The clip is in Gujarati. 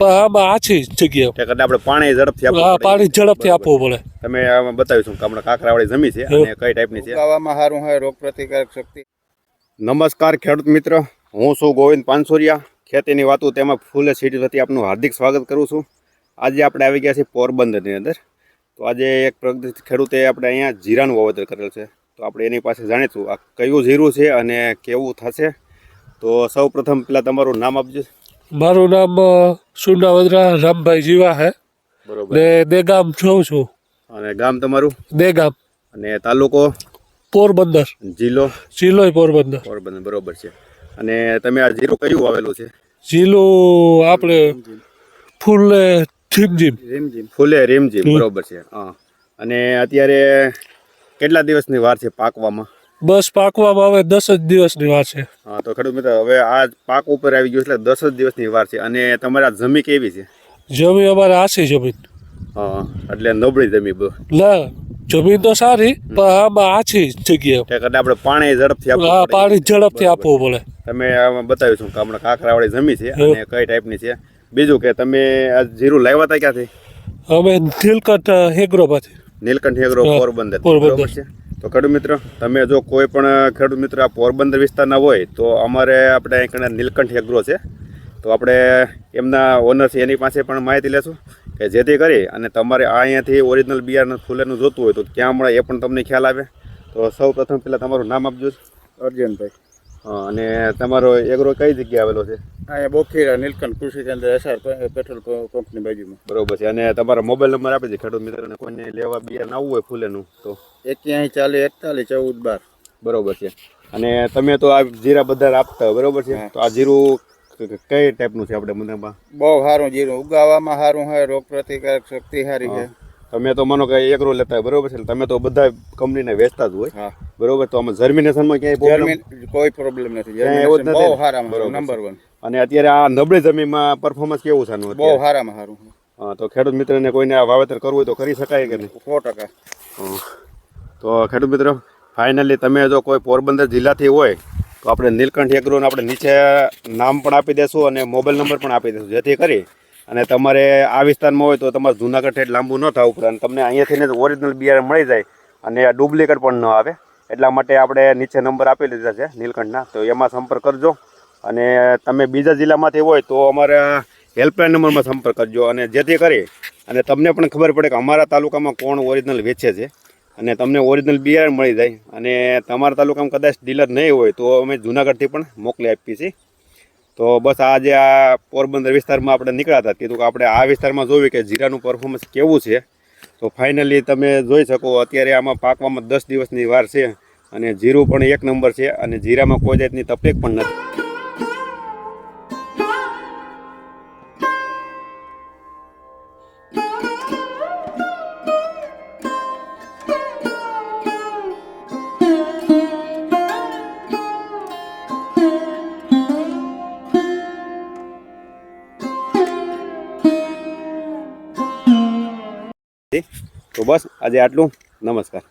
પણ આમાં આછી જગ્યા. કે કદાચ આપણે પાણી ઝડપથી આપવું પડે. પાણી ઝડપથી આપવું પડે. તમે આમાં બતાવીશું કે આપણે કાકરાવાળી જમીન છે અને કઈ ટાઈપની છે? ઉગાવામાં સારું હોય રોગ પ્રતિકારક શક્તિ. નમસ્કાર ખેડૂત મિત્ર હું છું ગોવિંદ પાનસોરિયા. ખેતીની વાતો તેમાં ફૂલે સીટી થતી આપનું હાર્દિક સ્વાગત કરું છું. આજે આપણે આવી ગયા છીએ પોરબંદરની અંદર. તો આજે એક પ્રગતિ ખેડૂતે આપણે અહીંયા જીરાનું વાવેતર કરેલ છે. તો આપણે એની પાસે જાણીશું આ કયું જીરું છે અને કેવું થશે. તો સૌ પ્રથમ પહેલાં તમારું નામ આપજો. મારું નામ સુંડાવદરા રામભાઈ જીવા હે. બરોબર. ને દેગામ છું છું. અને ગામ તમારું? દેગામ. અને તાલુકો? પોરબંદર. જિલ્લો? જિલ્લો પોરબંદર. પોરબંદર બરોબર છે. અને તમે આ જીરું કયું આવેલું છે? જિલ્લો આપણે ફૂલે જીમ રીમઝીમ ફૂલે રીમજી બરોબર છે. હા. અને અત્યારે કેટલા દિવસની વાર છે પાકવામાં? બસ પાકવામાં હવે દસ જ દિવસની વાર છે. હા તો ખેડૂત મિત્ર હવે આ પાક ઉપર આવી ગયું એટલે દસ જ દિવસની વાર છે. અને તમારે આ જમી કેવી છે? જમીન અમારે આછી જમીન. હા એટલે નબળી જમી બહુ ના જમીન તો સારી પણ આમાં આછી જગ્યા એટલે આપણે પાણી ઝડપથી આપવું હા પાણી ઝડપથી આપવું પડે. તમે આમાં બતાવ્યું છું કે આપણે કાંકરાવાળી જમી છે અને કઈ ટાઈપની છે. બીજું કે તમે આ જીરું લાવ્યા હતા ક્યાંથી? અમે નીલકંઠ હેગ્રોમાંથી નીલકંઠ હેગ્રો પોરબંદર. બરોબર છે? તો ખેડૂત મિત્ર, તમે જો કોઈ પણ ખેડૂત મિત્ર આ પોરબંદર વિસ્તારના હોય, તો અમારે આપણે અહીં કણે નીલકંઠ એગ્રો છે. તો આપણે એમના ઓનર છે એની પાસે પણ માહિતી લેશું કે જેથી કરી અને તમારે આ અહીંયાથી ઓરિજિનલ બિયારણ ફૂલેનું જોતું હોય તો ક્યાં મળે એ પણ તમને ખ્યાલ આવે. તો સૌ પ્રથમ પહેલાં તમારું નામ આપજો. અર્જુનભાઈ. અને તમારો એગ્રો કઈ જગ્યાએ આવેલો છે? અહીંયા બોખીરા નીલકંઠ કૃષિ કેન્દ્ર એસઆર પેટ્રોલ પંપની બાજુમાં. બરોબર છે અને તમારો મોબાઈલ નંબર આપી છે ખેડૂત મિત્રોને? કોઈને લેવા બિયારણ આવવું હોય ફૂલેનું તો? એક્યાસી ચાલીસ એકતાલીસ ચૌદ બાર. બરોબર છે. અને તમે તો આ જીરા બધા આપતા હોય બરોબર છે? તો આ જીરું કઈ ટાઈપનું છે આપણે બધામાં? બહુ સારું જીરું. ઉગાવામાં સારું હોય રોગ પ્રતિકારક શક્તિ સારી છે. તમે તો માનો કે એકરો લેતા હોય બરોબર છે તમે તો બધા કંપનીને વેચતા જ હોય. બરોબર તો આમાં જર્મિનેશનમાં ક્યાંય? કોઈ પ્રોબ્લેમ નથી. ક્યાંય જ નથી બહુ સારામાં નંબર વન અને અત્યારે આ નબળી જમીનમાં પરફોર્મન્સ કેવું છે બહુ સારામાં સારું હા તો ખેડૂત મિત્રને કોઈને આ વાવેતર કરવું હોય તો કરી શકાય કે નહીં? સો ટકા. તો ખેડૂત મિત્રો ફાઇનલી તમે જો કોઈ પોરબંદર જિલ્લાથી હોય તો આપણે નીલકંઠ એગ્રોને આપણે નીચે નામ પણ આપી દેશું અને મોબાઈલ નંબર પણ આપી દેશું. જેથી કરી અને તમારે આ વિસ્તારમાં હોય તો તમારે જુનાગઢ ઠેઠ લાંબુ ન થવું પડે અને તમને અહીંયાથી જ ઓરિજિનલ બિયારણ મળી જાય અને ડુપ્લિકેટ પણ ન આવે. એટલા માટે આપણે નીચે નંબર આપી દીધા છે નીલકંઠના. તો એમાં સંપર્ક કરજો. અને તમે બીજા જિલ્લામાંથી હોય તો અમારા હેલ્પલાઇન નંબરમાં સંપર્ક કરજો. અને જેથી કરી અને તમને પણ ખબર પડે કે અમારા તાલુકામાં કોણ ઓરિજિનલ વેચે છે. અને તમને ઓરિજિનલ બિયારણ મળી જાય. અને તમારા તાલુકામાં કદાચ ડીલર નહીં હોય તો અમે જુનાગઢથી પણ મોકલી આપીએ છીએ. તો બસ આજે આ પોરબંદર વિસ્તારમાં આપણે નીકળ્યા હતા. કીધું કે આપણે આ વિસ્તારમાં જોયું કે જીરાનું પરફોર્મન્સ કેવું છે. તો ફાઇનલી તમે જોઈ શકો, અત્યારે આમાં પાકવામાં દસ દિવસની વાર છે અને જીરું પણ એક નંબર છે અને જીરામાં કોઈ જાતની તકલીફ પણ નથી. તો બસ આજે આટલું. નમસ્કાર.